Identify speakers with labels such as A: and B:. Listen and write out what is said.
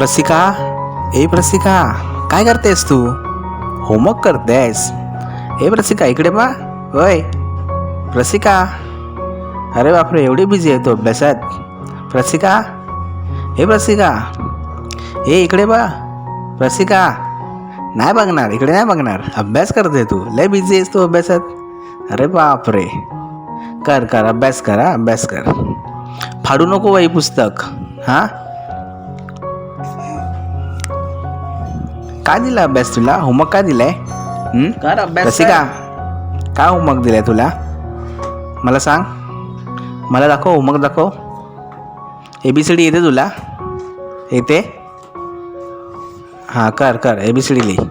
A: प्रसिका? ए प्रसिका काय करतेस तू? होमवर्क करतेस? ए प्रसिका इकडे बा होय प्रसिका. अरे बापरे एवढी बिझी आहे तू अभ्यासात. प्रसिका? हे प्रसिका. ए इकडे बा प्रसिका नाही बघणार इकडे नाही बघणार. अभ्यास करते तू. लय बिझी आहेस तू अभ्यासात. अरे बापरे. कर कर अभ्यास कर हा अभ्यास कर. फाडू नको वही पुस्तक हां? काय दिला अभ्यास तुला? होमवर्क काय दिलाय?
B: कर अभ्यास
A: रसिका काय होमवर्क दिलाय तुला? मला सांग. मला दाखव होमवर्क दाखव. ए बी सी डी येते तुला? येते? हां कर कर. ए बी सी डी लिही